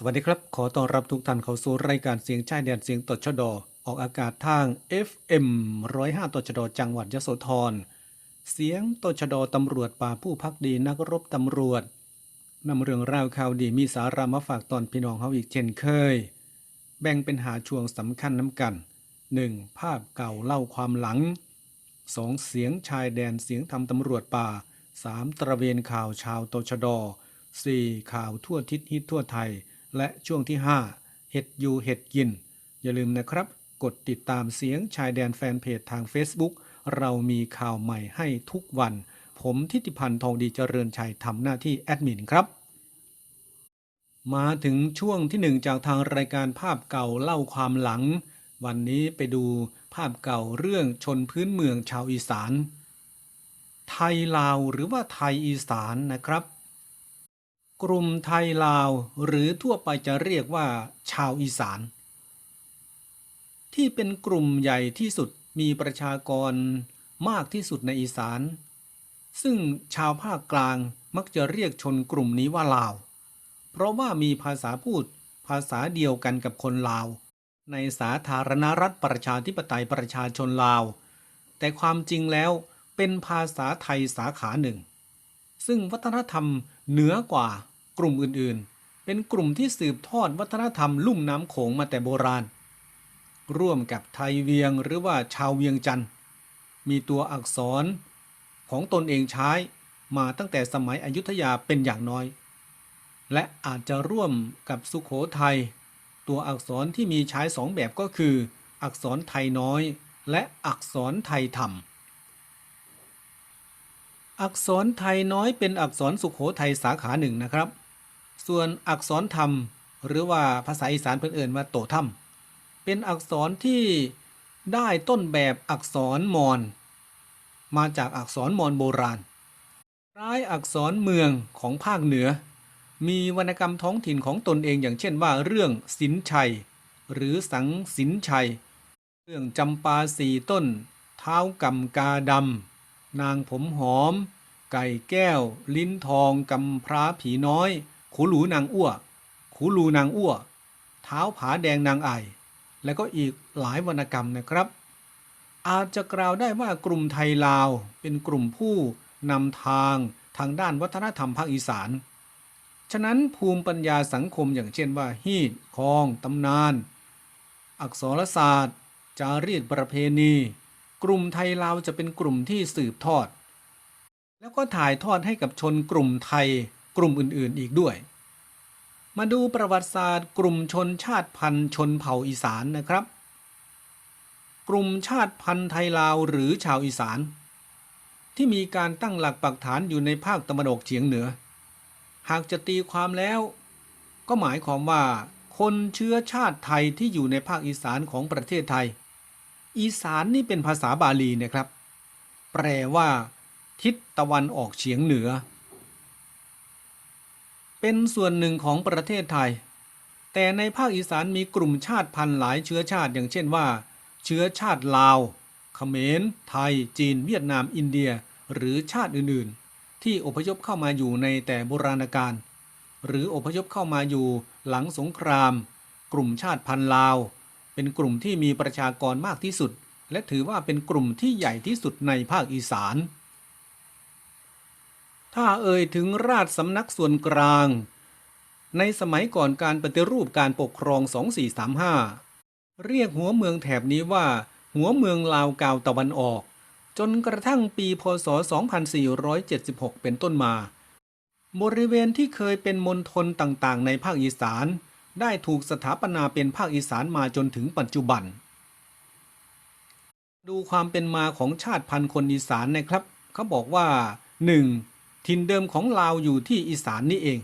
สวัสดีครับ ขอต้อนรับทุกท่านเข้าสู่รายการเสียงชายแดนเสียงตชดอออกอากาศทาง FM 105ตชดจังหวัดยโสธร เสียงตชดตำรวจป่าผู้พักดีนักรบตำรวจนำเรื่องราวข่าวดีมีสาระมาฝากตอนพี่น้องเฮาอีกเช่นเคย แบ่งเป็นหาช่วงสำคัญน้ำกัน 1. ภาพเก่าเล่าความหลัง 2. เสียงชายแดนเสียงทำตำรวจป่า 3. ตระเวนข่าวชาวตชด 4. ข่าวทั่วทิศฮิตทั่วไทย และช่วงที่ 5 เห็ดยูเห็ดกิน อย่าลืมนะครับ กดติดตามเสียงชายแดนแฟนเพจทาง Facebook เรามีข่าวใหม่ให้ทุกวัน ผมทิติพันธ์ทองดีเจริญชัยทำหน้าที่แอดมินครับ มาถึงช่วงที่หนึ่งจากทางรายการภาพเก่าเล่าความหลัง วันนี้ไปดูภาพเก่าเรื่องชนพื้นเมืองชาวอีสาน ไทยลาวหรือว่าไทยอีสานนะครับ กลุ่มไทยลาวหรือทั่วไปจะเรียกว่า ชาวอีสาน ที่เป็นกลุ่มใหญ่ที่สุดมีประชากรมากที่สุดในอีสาน ซึ่งชาวภาคกลางมักจะเรียกชนกลุ่มนี้ว่าลาว เพราะว่ามีภาษาพูดภาษาเดียวกันกับคนลาว ในสาธารณรัฐประชาธิปไตยประชาชนลาว แต่ความจริงแล้วเป็นภาษาไทยสาขาหนึ่ง ซึ่งวัฒนธรรมเหนือกว่า กลุ่มอื่นๆ เป็นกลุ่มที่สืบทอดวัฒนธรรมลุ่มน้ำโขงมาแต่โบราณ ร่วมกับไทยเวียงหรือว่าชาวเวียงจันทร์มีตัวอักษรของตนเองใช้มาตั้งแต่สมัยอยุธยาเป็นอย่างน้อย และอาจจะร่วมกับสุขโขทัยตัวอักษรที่มีใช้สองแบบก็คือ อักษรไทยน้อย และอักษรไทยธรรมอักษรไทยน้อยเป็นอักษรสุขโขทัยสาขาหนึ่งนะครับ ส่วนอักษรธรรม หรือว่าภาษาอีสานเพื่อนเอ่นว่าโตธรรมเป็นอักษรที่ได้ต้นแบบอักษรมอญมาจากอักษรมอญโบราณร้ายอักษรเมืองของภาคเหนือ มีวรรณกรรมท้องถิ่นของตนเองอย่างเช่นว่าเรื่องสินชัย หรือสังสินชัย เรื่องจำปาสี่ต้น เท้ากำกาดำนางผมหอม ไก่แก้ว ลิ้นทองกำพร้าผีน้อย ขูหลูนางอ้วขูหลูนางอ้วเท้าผาแดงนางไอและก็อีกหลายวรรณกรรมนะครับ อาจจะกล่าวได้ว่ากลุ่มไทยลาว เป็นกลุ่มผู้นำทางทางด้านวัฒนธรรมภาคอีสาน ฉะนั้นภูมิปัญญาสังคมอย่างเช่นว่า ฮีดคองตำนาน อักษรศาสตร์ จารีตประเพณี กลุ่มไทยลาวจะเป็นกลุ่มที่สืบทอด แล้วก็ถ่ายทอดให้กับชนกลุ่มไทย กลุ่มอื่นๆอีกด้วย มาดูประวัติศาสตร์ กลุ่มชนชาติพันธุ์ชนเผ่าอีสานนะครับ กลุ่มชาติพันธุ์ไทยลาวหรือชาวอีสาน ที่มีการตั้งหลักปักฐานอยู่ในภาคตะวันออกเฉียงเหนือ หากจะตีความแล้ว ก็หมายความว่า คนเชื้อชาติไทยที่อยู่ในภาคอีสานของประเทศไทย อีสานนี่เป็นภาษาบาลีนะครับ แปลว่า ทิศตะวันออกเฉียงเหนือ เป็นส่วนหนึ่งของประเทศไทย แต่ในภาคอีสานมีกลุ่มชาติพันธุ์หลายเชื้อชาติอย่างเช่นว่า เชื้อชาติลาว เขมร ไทย จีน เวียดนาม อินเดีย หรือชาติอื่นๆ ที่อพยพเข้ามาอยู่ในแต่โบราณกาล หรืออพยพเข้ามาอยู่หลังสงคราม กลุ่มชาติพันธุ์ลาว เป็นกลุ่มที่มีประชากรมากที่สุด และถือว่าเป็นกลุ่มที่ใหญ่ที่สุดในภาคอีสาน ถ้าเอ่ยถึงราชสำนักส่วนกลาง ในสมัยก่อนการปฏิรูปการปกครอง 2435 เรียกหัวเมืองแถบนี้ว่า หัวเมืองลาวกาวตะวันออก จนกระทั่งปีพศ 2476 เป็นต้นมา บริเวณที่เคยเป็นมณฑลต่างๆ ในภาคอีสาน ได้ถูกสถาปนาเป็นภาคอีสานมาจนถึงปัจจุบัน ดูความเป็นมาของชาติพันธุ์คนอีสานนะครับ เขาบอกว่า 1. ถิ่นเดิมของลาวอยู่ที่อีสานนี่เอง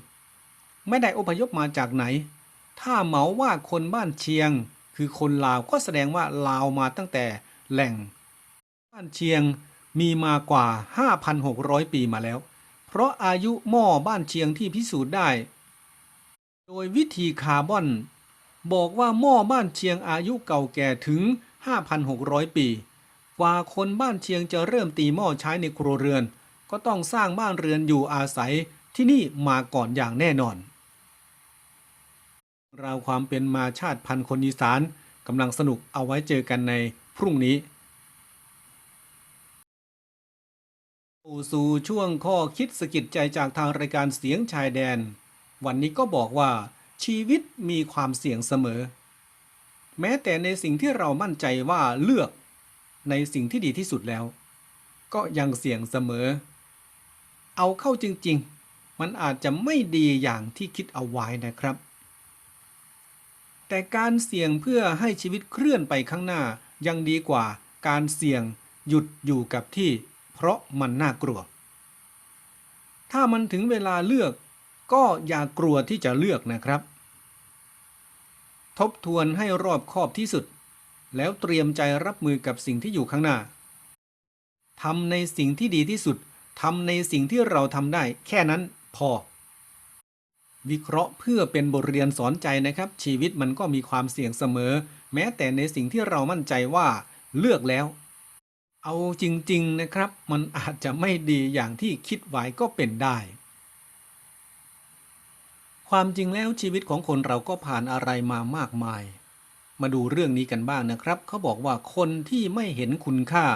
ไม่ได้อพยพมาจากไหน ถ้าเหมาว่าคนบ้านเชียง คือคนลาวก็แสดงว่าลาวมาตั้งแต่แหล่ง บ้านเชียงมีมากว่า 5,600 ปีมาแล้ว เพราะอายุหม้อบ้านเชียงที่พิสูจน์ได้ โดยวิธีคาร์บอน บอกว่าหม้อบ้านเชียงอายุเก่าแก่ถึง 5,600 ปีกว่าคนบ้านเชียงจะเริ่มตีหม้อใช้ในครัวเรือน ก็ต้องสร้างบ้านเรือนอยู่อาศัยที่นี่มาก่อนอย่างแน่นอน ราวความเป็นมาชาติพันธุ์คนอีสานกำลังสนุกเอาไว้เจอกันในพรุ่งนี้สู่ช่วงข้อคิดสะกิดใจจากทางรายการเสียงชายแดน วันนี้ก็บอกว่า ชีวิตมีความเสี่ยงเสมอ แม้แต่ในสิ่งที่เรามั่นใจว่าเลือกในสิ่งที่ดีที่สุดแล้ว ก็ยังเสี่ยงเสมอ เอาเข้าจริงๆ มันอาจจะไม่ดีอย่างที่คิดเอาไว้นะครับ แต่การเสี่ยงเพื่อให้ชีวิตเคลื่อนไปข้างหน้ายังดีกว่าการเสี่ยงหยุดอยู่กับที่ เพราะมันน่ากลัว ถ้ามันถึงเวลาเลือกก็อย่ากลัวที่จะเลือกนะครับ ทบทวนให้รอบคอบที่สุด แล้วเตรียมใจรับมือกับสิ่งที่อยู่ข้างหน้าทำในสิ่งที่ดีที่สุด ทำในสิ่งที่เราทำได้ แค่นั้นพอ วิเคราะห์เพื่อเป็นบทเรียนสอนใจนะครับ ชีวิตมันก็มีความเสี่ยงเสมอ แม้แต่ในสิ่งที่เรามั่นใจว่าเลือกแล้ว เอาจริง ๆนะครับ มันอาจจะไม่ดีอย่างที่คิดไว้ก็เป็นได้ความจริงแล้วชีวิตของคนเราก็ผ่านอะไรมามากมาย มาดูเรื่องนี้กันบ้างนะครับ เขาบอกว่าคนที่ไม่เห็นคุณค่า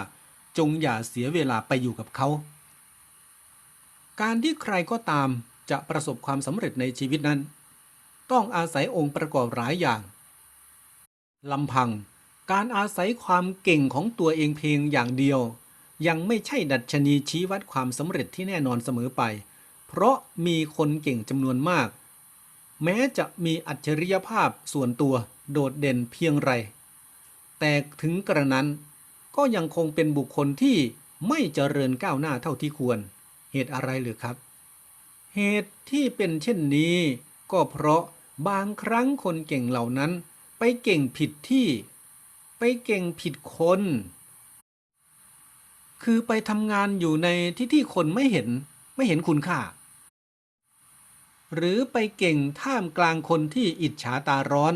จงอย่าเสียเวลาไปอยู่กับเขา การที่ใครก็ตามจะประสบความสำเร็จในชีวิตนั้น ต้องอาศัยองค์ประกอบหลายอย่างลำพัง การอาศัยความเก่งของตัวเองเพียงอย่างเดียว ยังไม่ใช่ดัชนีชี้วัดความสำเร็จที่แน่นอนเสมอไป เพราะมีคนเก่งจำนวนมาก แม้จะมีอัจฉริยภาพส่วนตัวโดดเด่นเพียงไร แต่ถึงกระนั้นก็ยังคงเป็นบุคคลที่ไม่เจริญก้าวหน้าเท่าที่ควร เหตุอะไรหรือครับ เหตุที่เป็นเช่นนี้ ก็เพราะบางครั้งคนเก่งเหล่านั้น ไปเก่งผิดที่ ไปเก่งผิดคน คือไปทำงานอยู่ในที่ที่คนไม่เห็นไม่เห็นคุณค่า หรือไปเก่งท่ามกลางคนที่อิจฉาตาร้อน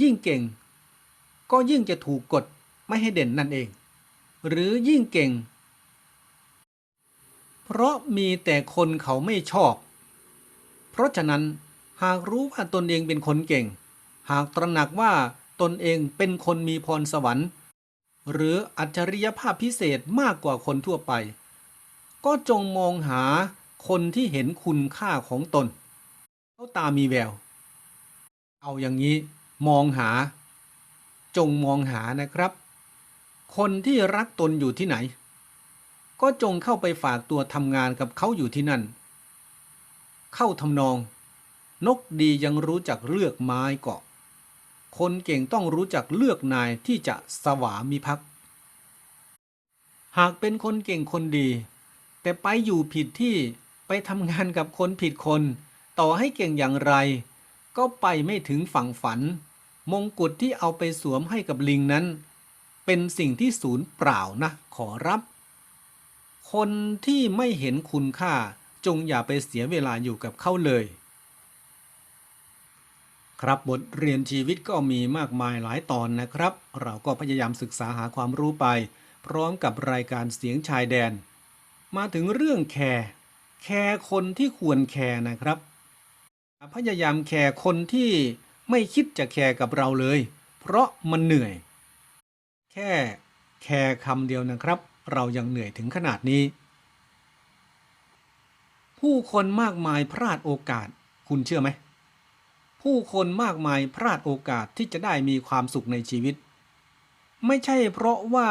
ยิ่งเก่ง ก็ยิ่งจะถูกกดไม่ให้เด่นนั่นเอง หรือยิ่งเก่ง เพราะมีแต่คนเขาไม่ชอบ เพราะฉะนั้นหากรู้ว่าตนเองเป็นคนเก่ง หากตระหนักว่าตนเองเป็นคนมีพรสวรรค์ หรืออัจฉริยภาพพิเศษมากกว่าคนทั่วไป ก็จงมองหาคนที่เห็นคุณค่าของตน เขาตามีแวว เอาอย่างนี้มองหา จงมองหานะครับ คนที่รักตนอยู่ที่ไหน ก็จงเข้าไปฝากตัวทำงานกับเขาอยู่ที่นั่น เข้าทำนอง นกดียังรู้จักเลือกไม้เกาะ คนเก่งต้องรู้จักเลือกนายที่จะสวามิภักดิ์หากเป็นคนเก่งคนดี แต่ไปอยู่ผิดที่ไปทำงานกับคนผิดคน ต่อให้เก่งอย่างไร ก็ไปไม่ถึงฝั่งฝัน มงกุฎที่เอาไปสวมให้กับลิงนั้น เป็นสิ่งที่ศูนย์เปล่านะ ขอรับ คนที่ไม่เห็นคุณค่าจงอย่าไปเสียเวลาอยู่กับเขาเลย ครับบทเรียนชีวิตก็มีมากมายหลายตอนนะครับ เราก็พยายามศึกษาหาความรู้ไป พร้อมกับรายการเสียงชายแดน มาถึงเรื่องแคร์แคร์คนที่ควรแคร์นะครับ พยายามแคร์คนที่ไม่คิดจะแคร์กับเราเลย เพราะมันเหนื่อย แค่แคร์คำเดียวนะครับ เรายังเหนื่อยถึงขนาดนี้ ผู้คนมากมายพลาดโอกาส คุณเชื่อไหม ผู้คนมากมายพลาดโอกาสที่จะได้มีความสุขในชีวิต ไม่ใช่เพราะว่า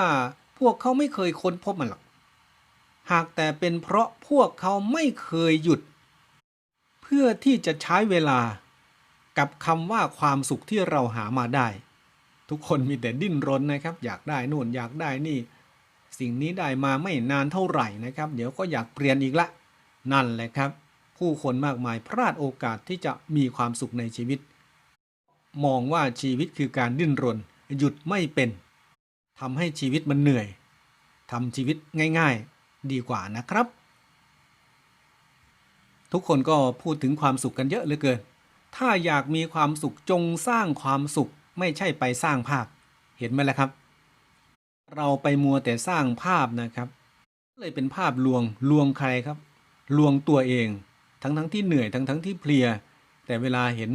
พวกเขาไม่เคยค้นพบมันหรอก หากแต่เป็นเพราะพวกเขาไม่เคยหยุด เพื่อที่จะใช้เวลากับคำว่าความสุขที่เราหามาได้ ทุกคนมีแต่ดิ้นรนนะครับ อยากได้นู่นอยากได้นี่ สิ่งนี้ได้มาไม่นานเท่าไหร่นะครับ เดี๋ยวก็อยากเปลี่ยนอีกละ นั่นแหละครับ ผู้คนมากมายพลาดโอกาสที่จะมีความสุขในชีวิต มองว่าชีวิตคือการดิ้นรน หยุดไม่เป็นทำให้ชีวิตมันเหนื่อยทำชีวิตง่าย ๆ ดีกว่านะครับ ทุกคนก็พูดถึงความสุขกันเยอะเหลือเกิน ถ้าอยากมีความสุขจงสร้างความสุขไม่ใช่ไปสร้างภาพ เห็นไหมล่ะครับ เราไปมัวแต่สร้างภาพนะครับ เลยเป็นภาพลวงลวงใครครับ ลวงตัวเอง ทั้งทั้งที่เหนื่อยทั้งทั้งที่เพลีย แต่เวลาเห็น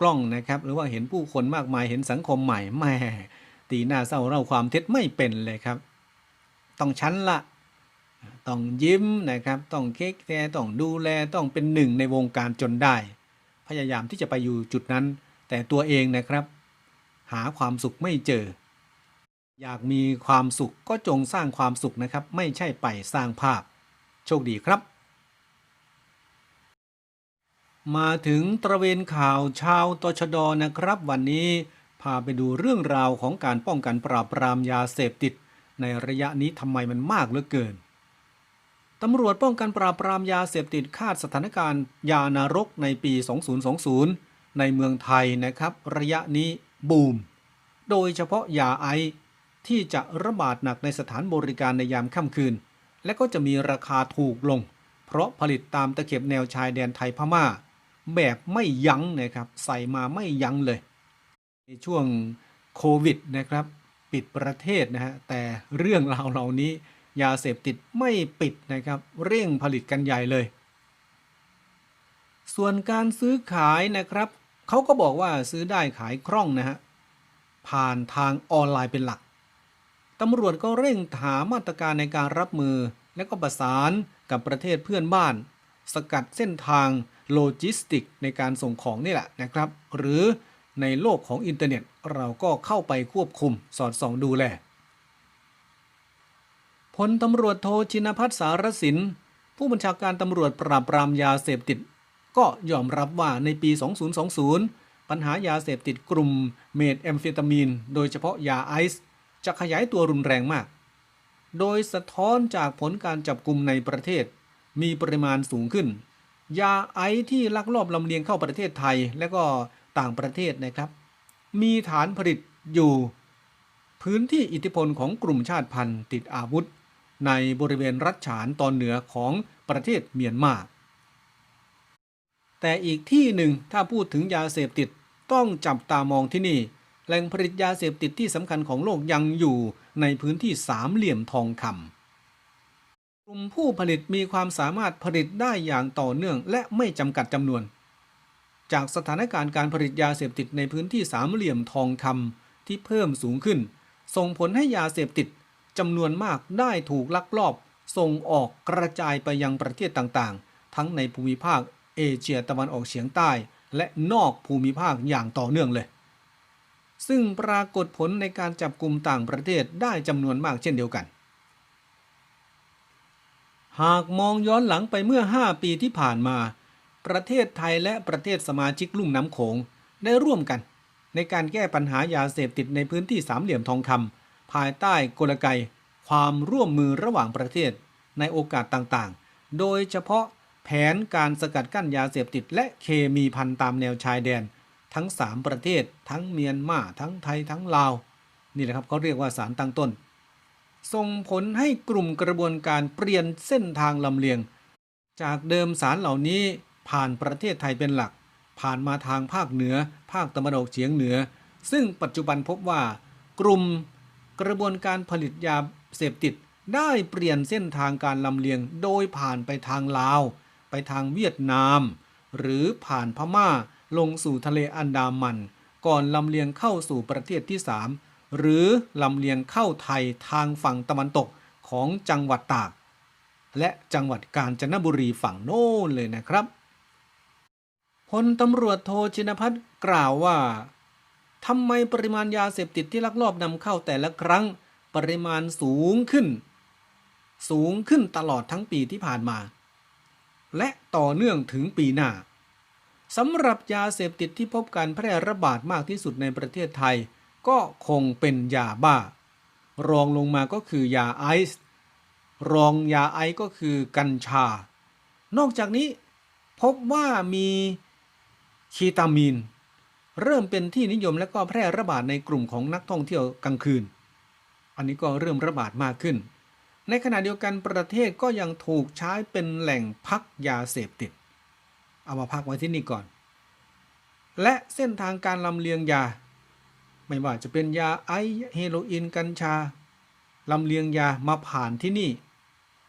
กล้องนะครับ หรือว่าเห็นผู้คนมากมายเห็นสังคมใหม่แม่ตีหน้าเศร้าเล่าความเท็จไม่เป็นเลยครับ ต้องชั้นละต้องยิ้มนะครับ ต้องเค้กแคร์ต้องดูแลต้องเป็นหนึ่งในวงการจนได้ พยายามที่จะไปอยู่จุดนั้น แต่ตัวเองนะครับ หาความสุขไม่เจอ อยากมีความสุขก็จงสร้างความสุขนะครับ ไม่ใช่ไปสร้างภาพ โชคดีครับ มาถึงตระเวนข่าวชาวตชดนะครับ วันนี้พาไปดูเรื่องราวของการป้องกันปราบปรามยาเสพติด ในระยะนี้ทำไมมันมากเหลือเกินตำรวจป้องกันปราบปรามยาเสพติดคาดสถานการณ์ยานารกในปี 2020 ในเมืองไทยนะครับ ระยะนี้บูม โดยเฉพาะยาไอ ที่จะระบาดหนักในสถานบริการในยามค่ำคืน และก็จะมีราคาถูกลง เพราะผลิตตามตะเข็บแนวชายแดนไทยพม่า แบบไม่ยั้งนะครับใส่มาไม่ยั้งเลย ในช่วงโควิดนะครับ ปิดประเทศนะฮะแต่เรื่องราวเหล่านี้ยาเสพติดไม่ปิดนะครับ เร่งผลิตกันใหญ่เลย ส่วนการซื้อขายนะครับเขาก็บอกว่าซื้อได้ขายคล่องนะฮะผ่านทางออนไลน์เป็นหลัก ตำรวจก็เร่งหามาตรการในการรับมือ และก็ประสานกับประเทศเพื่อนบ้าน สกัดเส้นทางโลจิสติกในการส่งของนี่แหละนะครับ หรือในโลกของอินเทอร์เน็ตเราก็เข้าไปควบคุมสอดส่องดูแลพลตำรวจโทชินพัฒน์สารสิน ผู้บัญชาการตำรวจปราบปรามยาเสพติด ก็ยอมรับว่าในปี 2020 ปัญหายาเสพติดกลุ่มเมทแอมเฟตามีน โดยเฉพาะยาไอซ์ จะขยายตัวรุนแรงมาก โดยสะท้อนจากผลการจับกลุ่มในประเทศ มีปริมาณสูงขึ้น ยาไอที่ลักลอบลำเลียงเข้าประเทศไทยและก็ต่างประเทศนะครับ มีฐานผลิตอยู่ พื้นที่อิทธิพลของกลุ่มชาติพันธุ์ติดอาวุธ ในบริเวณรัฐฉานตอนเหนือของประเทศเมียนมาแต่อีกที่หนึ่งถ้าพูดถึงยาเสพติดต้องจับตามองที่นี่ แหล่งผลิตยาเสพติดที่สำคัญของโลกยังอยู่ในพื้นที่สามเหลี่ยมทองคำกลุ่มผู้ผลิตมีความสามารถผลิตได้อย่างต่อเนื่องและไม่จำกัดจำนวน จากสถานการณ์การผลิตยาเสพติดในพื้นที่สามเหลี่ยมทองคำที่เพิ่มสูงขึ้น ส่งผลให้ยาเสพติดจำนวนมากได้ถูกลักลอบ ส่งออกกระจายไปยังประเทศต่างๆ ทั้งในภูมิภาคเอเชียตะวันออกเฉียงใต้ และนอกภูมิภาคอย่างต่อเนื่องเลย ซึ่งปรากฏผลในการจับกลุ่มต่างประเทศได้จำนวนมากเช่นเดียวกัน หากมองย้อนหลังไปเมื่อ 5 ปีที่ผ่านมา ประเทศไทยและประเทศสมาชิกลุ่มน้ำโขงได้ร่วมกัน ในการแก้ปัญหายาเสพติดในพื้นที่สามเหลี่ยมทองคำภายใต้กลไกความร่วมมือระหว่างประเทศในโอกาสต่างๆ โดยเฉพาะแผนการสกัดกั้นยาเสพติดและเคมีพันตามแนวชายแดน ทั้ง 3 ประเทศ ทั้งเมียนมาทั้งไทยทั้งลาว นี่แหละครับเขาเรียกว่าสารตั้งต้น ส่งผลให้กลุ่มกระบวนการเปลี่ยนเส้นทางลำเลียง จากเดิมสารเหล่านี้ผ่านประเทศไทยเป็นหลัก ผ่านมาทางภาคเหนือ ภาคตะวันออกเฉียงเหนือ ซึ่งปัจจุบันพบว่ากลุ่มกระบวนการผลิตยาเสพติดได้เปลี่ยนเส้นทางการลำเลียงโดยผ่านไปทางลาว ไปทางเวียดนาม หรือผ่านพม่า ลงสู่ทะเลอันดามัน ก่อนลำเลียงเข้าสู่ประเทศที่ 3 หรือลำเลียงเข้าไทยทางฝั่งตะวันตกของจังหวัดตาก และจังหวัดกาญจนบุรีฝั่งโน้นเลยนะครับพลตำรวจโทชินพัฒน์กล่าวว่าทำไมปริมาณยาเสพติดที่ลักลอบนำเข้าแต่ละครั้ง ปริมาณสูงขึ้น สูงขึ้นตลอดทั้งปีที่ผ่านมา และต่อเนื่องถึงปีหน้า สำหรับยาเสพติดที่พบการแพร่ระบาดมากที่สุดในประเทศไทย ก็คงเป็นยาบ้า รองลงมาก็คือยาไอซ์รองยาไอซ์ก็คือกัญชา นอกจากนี้พบว่ามีคีตามีน เริ่มเป็นที่นิยมและก็แพร่ระบาดในกลุ่มของนักท่องเที่ยวกลางคืน อันนี้ก็เริ่มระบาดมากขึ้น ในขณะเดียวกันประเทศก็ยังถูกใช้เป็นแหล่งพักยาเสพติด เอามาพักไว้ที่นี่ก่อน และเส้นทางการลำเลียงยา ไม่ว่าจะเป็นยาไอเฮโรอีนกัญชาลำเลียงยามาผ่านที่นี่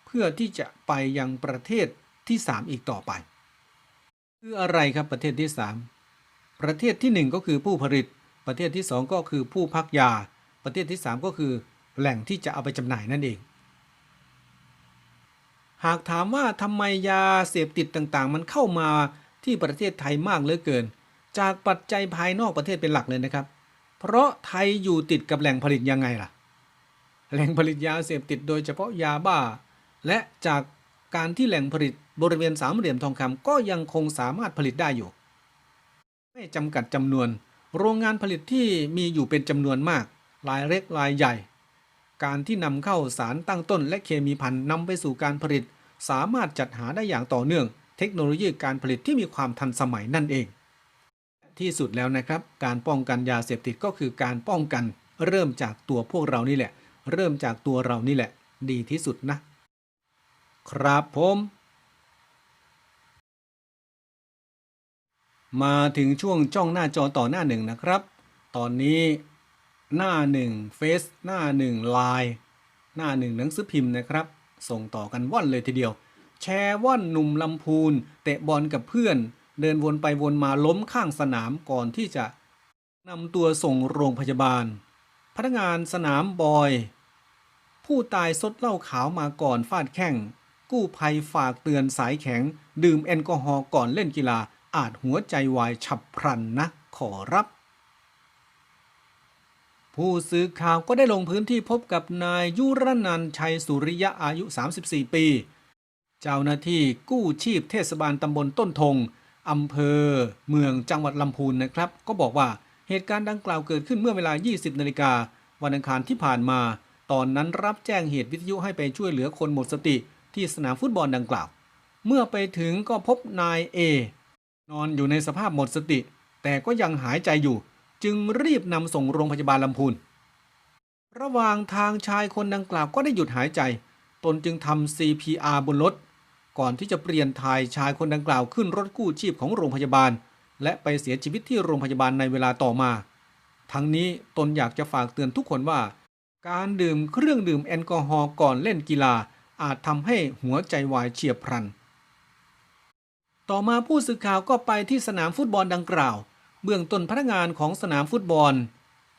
เพื่อที่จะไปยังประเทศที่ 3 อีกต่อไป คืออะไรครับประเทศที่ 3 ประเทศที่ 1 ก็คือผู้ผลิต ประเทศที่ 2 ก็คือผู้พักยา ประเทศที่ 3 ก็คือแหล่งที่จะเอาไปจำหน่ายนั่นเอง หากถามว่าทำไมยาเสพติดต่างๆ มันเข้ามาที่ประเทศไทยมากเหลือเกิน จากปัจจัยภายนอกประเทศเป็นหลักเลยนะครับ เพราะไทยอยู่ติดกับแหล่งผลิตยังไงล่ะ แหล่งผลิตยาเสพติดโดยเฉพาะยาบ้า และจากการที่แหล่งผลิตบริเวณสามเหลี่ยมทองคำก็ยังคงสามารถผลิตได้อยู่ ไม่จำกัดจำนวน โรงงานผลิตที่มีอยู่เป็นจำนวนมากรายเล็กรายใหญ่ การที่นำเข้าสารตั้งต้นและเคมีพันนำไปสู่การผลิต สามารถจัดหาได้อย่างต่อเนื่อง เทคโนโลยีการผลิตที่มีความทันสมัยนั่นเอง ที่สุดแล้วนะครับ การป้องกันยาเสพติดก็คือการป้องกัน เริ่มจากตัวพวกเรานี่แหละ เริ่มจากตัวเรานี่แหละ ดีที่สุดนะ ครับผมมาถึงช่วงจ้องหน้าจอต่อหน้าหนึ่งนะครับ ตอนนี้ หน้าหนึ่งเฟซหน้าหนึ่งไลน์หน้าหนึ่งหนังสือพิมพ์นะครับ ส่งต่อกันว่อนเลยทีเดียว แชร์ว่อนหนุ่มลำพูน เตะบอลกับเพื่อน เดินวนไปวนมาล้มข้างสนามก่อนที่จะนำตัวส่งโรงพยาบาล พนักงานสนามบอย ผู้ตายซดเหล้าขาวมาก่อนฟาดแข้งกู้ภัยฝากเตือนสายแข็ง ดื่มแอลกอฮอล์ก่อนเล่นกีฬาอาจหัวใจวายฉับพลันนะ ขอรับ ผู้สื่อข่าวก็ได้ลงพื้นที่พบกับนายยุรนันชัยสุริยะอายุ 34 ปี เจ้าหน้าที่กู้ชีพเทศบาลตำบลต้นทงอำเภอ เมืองจังหวัดลำพูนนะครับ ก็บอกว่าเหตุการณ์ดังกล่าวเกิดขึ้นเมื่อเวลา 20 นาฬิกาวันอังคารที่ผ่านมา ตอนนั้นรับแจ้งเหตุวิทยุให้ไปช่วยเหลือคนหมดสติที่สนามฟุตบอลดังกล่าว เมื่อไปถึงก็พบนายเอนอนอยู่ในสภาพหมดสติ แต่ก็ยังหายใจอยู่ จึงรีบนำส่งโรงพยาบาลลำพูน ระหว่างทางชายคนดังกล่าวก็ได้หยุดหายใจ ตนจึงทำ CPR บนรถ ก่อนที่จะเปลี่ยนทายชายคนดังกล่าวขึ้นรถกู้ชีพของโรงพยาบาล และไปเสียชีวิตที่โรงพยาบาลในเวลาต่อมา ทั้งนี้ตนอยากจะฝากเตือนทุกคนว่า การดื่มเครื่องดื่มแอลกอฮอล์ก่อนเล่นกีฬา อาจทำให้หัวใจวายเฉียบพลัน ต่อมาผู้สื่อข่าวก็ไปที่สนามฟุตบอลดังกล่าว เบื้องต้นพนักงานของสนามฟุตบอล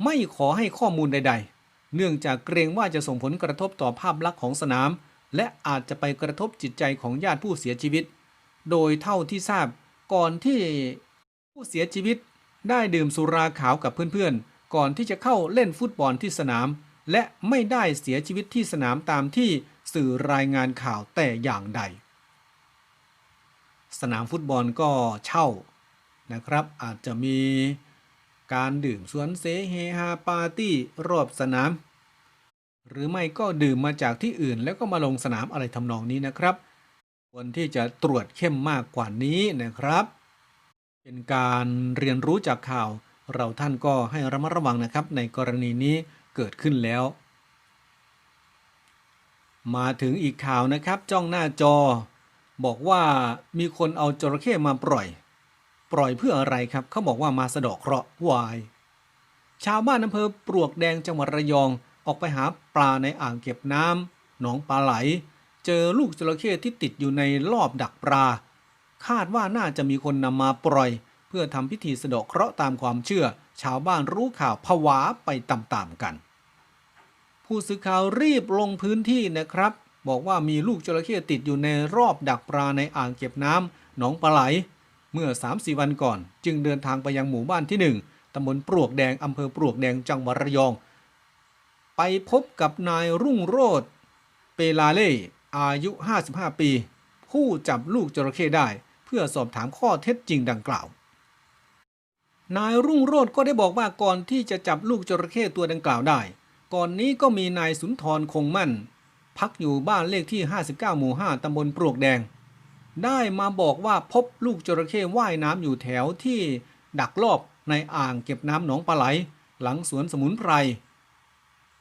ไม่ขอให้ข้อมูลใด ๆ เนื่องจากเกรงว่าจะส่งผลกระทบต่อภาพลักษณ์ของสนาม และอาจจะไปกระทบจิตใจของญาติผู้เสียชีวิต โดยเท่าที่ทราบก่อนที่ผู้เสียชีวิตได้ดื่มสุราขาวกับเพื่อนๆ ก่อนที่จะเข้าเล่นฟุตบอลที่สนาม และไม่ได้เสียชีวิตที่สนามตามที่สื่อรายงานข่าวแต่อย่างใด สนามฟุตบอลก็เช่า นะครับ อาจจะมีการดื่มสวนเสเฮฮาปาร์ตี้รอบสนาม หรือไม่ก็ดื่มมาจากที่อื่นแล้วก็มาลงสนามอะไรทำนองนี้นะครับควรที่จะตรวจเข้มมากกว่านี้นะครับ เป็นการเรียนรู้จากข่าว เราท่านก็ให้ระมัดระวังนะครับ ในกรณีนี้เกิดขึ้นแล้ว มาถึงอีกข่าวนะครับ จ้องหน้าจอ บอกว่ามีคนเอาจระเข้มาปล่อย ปล่อยเพื่ออะไรครับเขาบอกว่ามาสะดอกเคราะห์วาย ชาวบ้านอำเภอปลวกแดงจังหวัดระยองออกไปหาปลาในอ่างเก็บน้ำหนองปลาไหล เจอลูกจระเข้ที่ติดอยู่ในรอบดักปลา คาดว่าน่าจะมีคนนำมาปล่อย เพื่อทำพิธีสะดาะเคราะห์ตามความเชื่อ ชาวบ้านรู้ข่าวผวาไปตามๆกัน ผู้สื่อข่าวรีบลงพื้นที่นะครับ บอกว่ามีลูกจระเข้ติดอยู่ในรอบดักปลาในอ่างเก็บน้ำหนองปลาไหล เมื่อ 3-4 วันก่อน จึงเดินทางไปยังหมู่บ้านที่ 1ตำบลปลวกแดงอำเภอปลวกแดงจังหวัดระยอง ไปพบกับนายรุ่งโรธเปลาเล่อายุ 55 ปี ผู้จับลูกจระเข้ได้ เพื่อสอบถามข้อเท็จจริงดังกล่าว นายรุ่งโรธก็ได้บอกว่าก่อนที่จะจับลูกจระเข้ตัวดังกล่าวได้ ก่อนนี้ก็มีนายสุนทรคงมั่น พักอยู่บ้านเลขที่ 59 หมู่ 5ตำบลปลวกแดง ได้มาบอกว่าพบลูกจระเข้ว่ายน้ำอยู่แถวที่ดักรอบในอ่างเก็บน้ำหนองปลาไหล หลังสวนสมุนไพร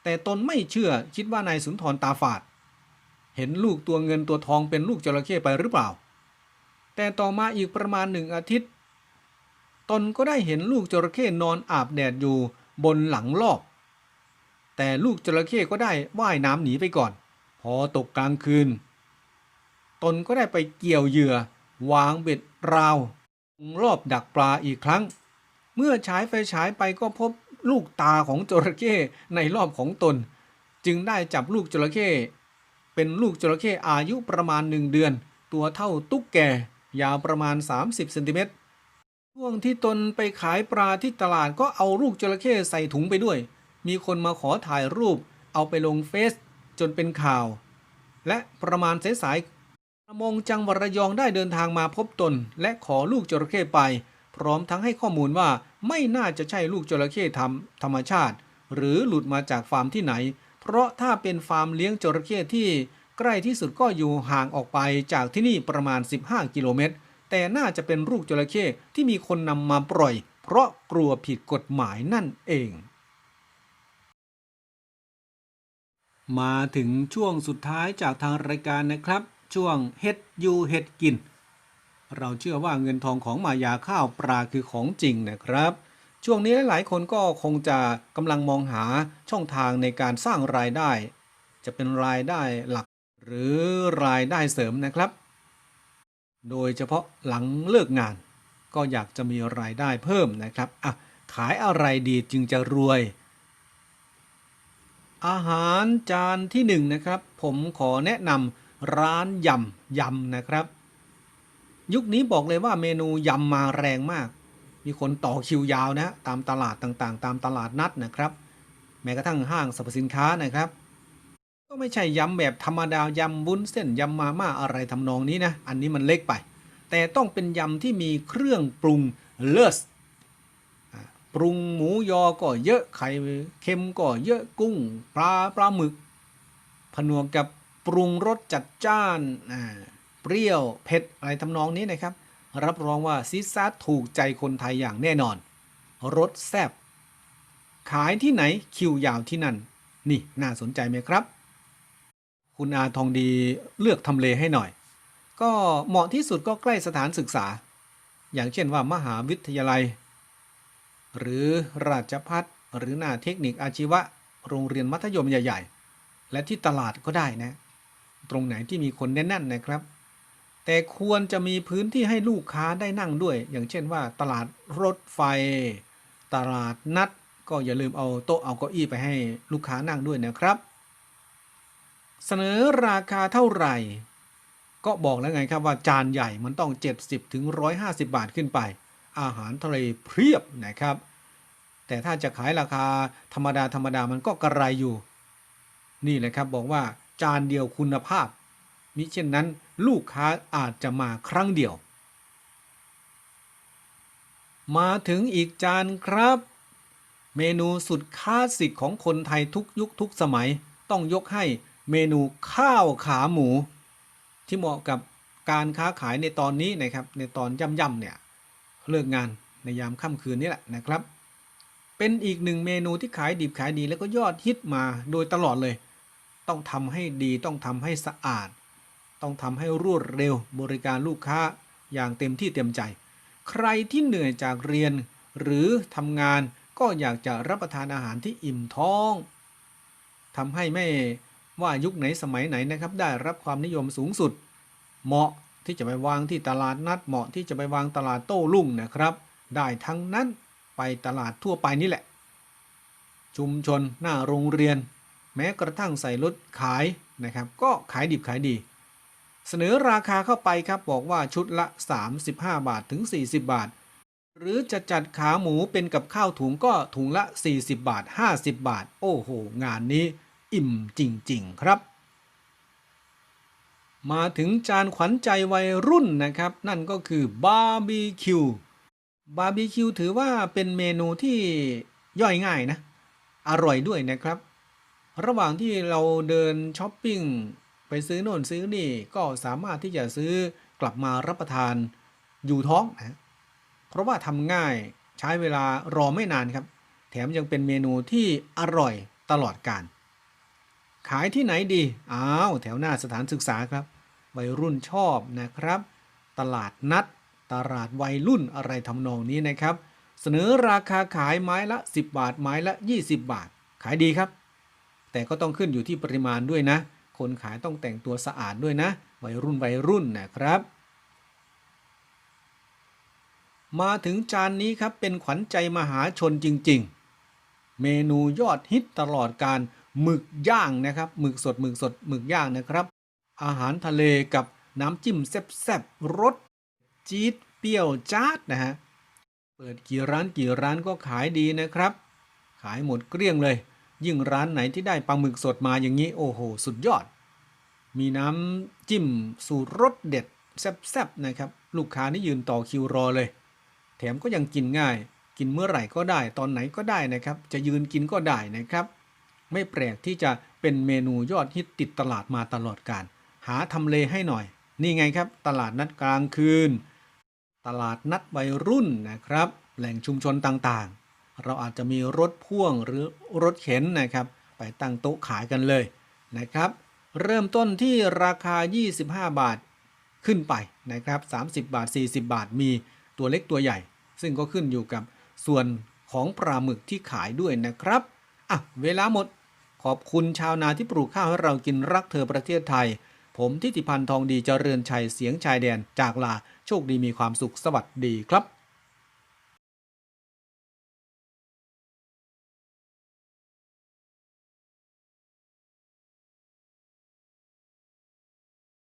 แต่ตนไม่เชื่อคิดว่านายสุนทรตาฝาด เห็นลูกตัวเงินตัวทองเป็นลูกจระเข้ไปหรือเปล่า แต่ต่อมาอีกประมาณหนึ่งอาทิตย์ ตนก็ได้เห็นลูกจระเข้นอนอาบแดดอยู่บนหลังรอบ แต่ลูกจระเข้ก็ได้ว่ายน้ำหนีไปก่อน พอตกกลางคืน ตนก็ได้ไปเกี่ยวเหยื่อ วางเบ็ดราวรอบดักปลาอีกครั้ง เมื่อฉายไฟฉายไปก็พบลูกตาของจระเข้ในรอบของตน จึงได้จับลูกจระเข้เป็นลูกจระเข้อายุประมาณหนึ่งเดือน ตัวเท่าตุ๊กแกยาวประมาณ 30เซนติเมตรช่วงที่ตนไปขายปลาที่ตลาดก็เอาลูกจระเข้ใส่ถุงไปด้วย มีคนมาขอถ่ายรูป เอาไปลงเฟซจนเป็นข่าว และประมาณสายๆ ประมงจังหวัดระยองได้เดินทางมาพบตน และขอลูกจระเข้ไป พร้อมทั้งให้ข้อมูลว่าไม่น่าจะใช่ลูกจระเข้ทำธรรมชาติ หรือหลุดมาจากฟาร์มที่ไหน เพราะถ้าเป็นฟาร์มเลี้ยงจระเข้ที่ใกล้ที่สุดก็อยู่ห่างออกไปจากที่นี่ประมาณ 15 กิโลเมตร แต่น่าจะเป็นลูกจระเข้ที่มีคนนำมาปล่อย เพราะกลัวผิดกฎหมายนั่นเอง มาถึงช่วงสุดท้ายจากทางรายการนะครับ ช่วงเฮ็ดยูเฮ็ดกิน เราเชื่อว่าเงินทองของมายาข้าวปลาคือของจริงนะครับ ช่วงนี้หลายๆคนก็คงจะกำลังมองหาช่องทางในการสร้างรายได้ จะเป็นรายได้หลักหรือรายได้เสริมนะครับ โดยเฉพาะหลังเลิกงาน ก็อยากจะมีรายได้เพิ่มนะครับอะขายอะไรดีจึงจะรวย อาหารจานที่หนึ่งนะครับ ผมขอแนะนำ ร้านยำยำนะครับ ยุคนี้บอกเลยว่าเมนูยำมาแรงมาก มีคนต่อคิวยาวนะตามตลาดต่างๆ ตามตลาดนัดนะครับ แม้กระทั่งห้างสรรพสินค้านะครับ ก็ไม่ใช่ยำแบบธรรมดายำบุ้นเส้นยำมาม่าอะไรทำนองนี้นะ อันนี้มันเล็กไป แต่ต้องเป็นยำที่มีเครื่องปรุงเลิศปรุงหมูยอก็เยอะไข่เค็มก็เยอะกุ้งปลาปลาหมึก ผนวกกับ ปรุงรสจัดจ้านเปรี้ยวเผ็ดอะไรทำนองนี้นะครับ รับรองว่าซีซ่าถูกใจคนไทยอย่างแน่นอนรสแซ่บขายที่ไหนคิวยาวที่นั่น นี่น่าสนใจไหมครับ คุณอาทองดีเลือกทำเลให้หน่อย ก็เหมาะที่สุดก็ใกล้สถานศึกษา อย่างเช่นว่ามหาวิทยาลัย หรือราชพัฒหรือหน้าเทคนิคอาชีวะ โรงเรียนมัธยมใหญ่ ๆ และที่ตลาดก็ได้นะ ตรงไหนที่มีคนแน่นๆนะครับ แต่ควรจะมีพื้นที่ให้ลูกค้าได้นั่งด้วย อย่างเช่นว่า ตลาดรถไฟ ตลาดนัด ก็อย่าลืมเอาโต๊ะเอาเก้าอี้ไปให้ลูกค้านั่งด้วยนะครับ เสนอราคาเท่าไหร่ ก็บอกแล้วไงครับว่าจานใหญ่มันต้อง 70ถึง150 บาทขึ้นไป อาหารทะเลเพียบนะครับ แต่ถ้าจะขายราคาธรรมดาธรรมดามันก็กระไรอยู่ นี่แหละครับบอกว่า จานเดียวคุณภาพ มิเช่นนั้นลูกค้าอาจจะมาครั้งเดียว มาถึงอีกจานครับ เมนูสุดคลาสสิกของคนไทยทุกยุคทุกสมัย ต้องยกให้เมนูข้าวขาหมู ที่เหมาะกับการค้าขายในตอนนี้นะครับ ในตอนย่ำๆเนี่ยเลิกงานในยามค่ำคืนนี้แหละนะครับ เป็นอีกหนึ่งเมนูที่ขายดิบขายดีแล้วก็ยอดฮิตมาโดยตลอดเลย ต้องทำให้ดีต้องทำให้สะอาด ต้องทำให้รวดเร็วบริการลูกค้าอย่างเต็มที่เต็มใจ ใครที่เหนื่อยจากเรียน หรือทำงานก็อยากจะรับประทานอาหารที่อิ่มท้องทำให้ไม่ว่ายุคไหนสมัยไหนนะครับ ได้รับความนิยมสูงสุด เหมาะที่จะไปวางที่ตลาดนัดเหมาะที่จะไปวางตลาดโต้รุ่งนะครับ ได้ทั้งนั้นไปตลาดทั่วไปนี่แหละ ชุมชนหน้าโรงเรียน แม้กระทั่งใส่รถขายนะครับ ก็ขายดิบขายดี เสนอราคาเข้าไปครับบอกว่าชุดละ 35 บาทถึง 40 บาท หรือจะจัดขาหมูเป็นกับข้าวถุงก็ถุงละ 40 บาท 50 บาท โอ้โห งานนี้อิ่มจริง ๆ ครับ มาถึงจานขวัญใจวัยรุ่นนะครับ นั่นก็คือบาร์บีคิวบาร์บีคิวถือว่าเป็นเมนูที่ย่อยง่ายนะ อร่อยด้วยนะครับ ระหว่างที่เราเดินช้อปปิ้งไปซื้อโน่นซื้อนี่ก็สามารถที่จะซื้อกลับมารับประทานอยู่ท้องนะเพราะว่าทำง่ายใช้เวลารอไม่นานครับ แถมยังเป็นเมนูที่อร่อยตลอดการขายที่ไหนดีอ้าวแถวหน้าสถานศึกษาครับ วัยรุ่นชอบนะครับ ตลาดนัด ตลาดวัยรุ่นอะไรทำนองนี้นะครับ เสนอราคาขายไม้ละ 10 บาทไม้ละ 20 บาท ขายดีครับ แต่ก็ต้องขึ้นอยู่ที่ปริมาณด้วยนะ คนขายต้องแต่งตัวสะอาดด้วยนะ วัยรุ่นวัยรุ่นนะครับ มาถึงจานนี้ครับเป็นขวัญใจมหาชนจริง ๆ เมนูยอดฮิตตลอดการหมึกย่างนะครับหมึกสดหมึกสดหมึกย่างนะครับ อาหารทะเลกับน้ำจิ้มแซ่บๆรสจี๊ดเปรี้ยวจ๊าดนะฮะเปิดกี่ร้านกี่ร้านก็ขายดีนะครับ ขายหมดเกลี้ยงเลย ยิ่งร้านไหนที่ได้ปลาหมึกสดมาอย่างนี้โอ้โห สุดยอด มีน้ำจิ้มสูตรรสเด็ดแซ่บๆนะครับ ลูกค้านี่ยืนต่อคิวรอเลย แถมก็ยังกินง่าย กินเมื่อไหร่ก็ได้ ตอนไหนก็ได้นะครับ จะยืนกินก็ได้นะครับ ไม่แปลกที่จะเป็นเมนูยอดฮิตติดตลาดมาตลอดการ หาทำเลให้หน่อย นี่ไงครับ ตลาดนัดกลางคืน ตลาดนัดวัยรุ่นนะครับ แหล่งชุมชนต่างๆ เราอาจจะมีรถพ่วงหรือรถเข็นนะครับ ไปตั้งโต๊ะขายกันเลยนะครับ เริ่มต้นที่ราคา 25 บาทขึ้นไปนะครับ 30 บาท 40 บาทมีตัวเล็กตัวใหญ่ ซึ่งก็ขึ้นอยู่กับส่วนของปลาหมึกที่ขายด้วยนะครับอะเวลาหมดขอบคุณชาวนาที่ปลูกข้าวให้เรากินรักเธอประเทศไทย ผมทิติพันธ์ทองดีเจริญชัยเสียงชายแดนจากลาโชคดีมีความสุขสวัสดีครับ